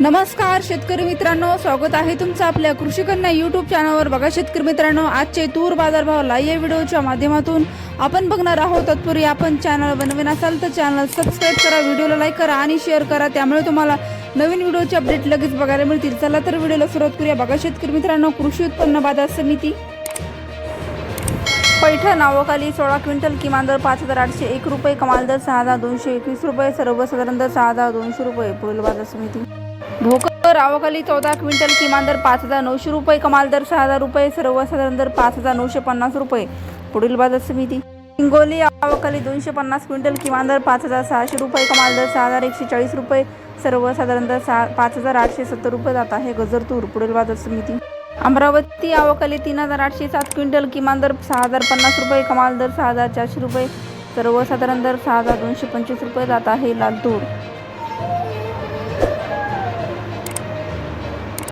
नमस्कार शेतकरी मित्रांनो. स्वागत आहे तुमचं आपल्या कृषी कन्या युट्यूब चॅनलवर बघा शेतकरी मित्रांनो आजचे तूर बाजारभाव लाईव्ह या व्हिडिओच्या माध्यमातून आपण बघणार आहोत. तत्पूर्वी आपण चॅनल बनवीन असाल तर चॅनल सबस्क्राईब करा व्हिडिओला लाईक करा आणि शेअर करा. त्यामुळे तुम्हाला नवीन व्हिडिओचे अपडेट लगेच बघायला मिळतील. चला तर व्हिडिओला सुरुवात करूया. बघा शेतकरी मित्रांनो कृषी उत्पन्न बाजार समिती पैठण नावाखाली सोळा क्विंटल किमान दर पाच हजार आठशे एक रुपये कमाल दर सहा हजार दोनशे एकवीस रुपये सर्वसाधारण दर सहा हजार दोनशे रुपये पुढील बाजार समिती. भोकर आवकाली चौदा क्विंटल किमान दर पाच हजार नऊशे रुपये कमाल दर सहा हजार रुपये सर्वसाधारण दर पाच हजार नऊशे पन्नास रुपये. पुढील बाजार समिती. हिंगोली आवकाली दोनशे पन्नास क्विंटल किमान दर पाच हजार सहाशे रुपये कमाल दर सहा हजार एकशे चाळीस रुपये सर्वसाधारण दर सहा पाच हजार आठशे सत्तर रुपये जात आहे गजर तूर पुढील बाजार समिती. अमरावती आवाखाली तीन हजार आठशे सात क्विंटल किमान दर सहा हजार पन्नास रुपये कमाल दर सहा हजार चारशे रुपये सर्वसाधारण दर सहा हजार दोनशे पंचवीस रुपये जात आहे लालतूर.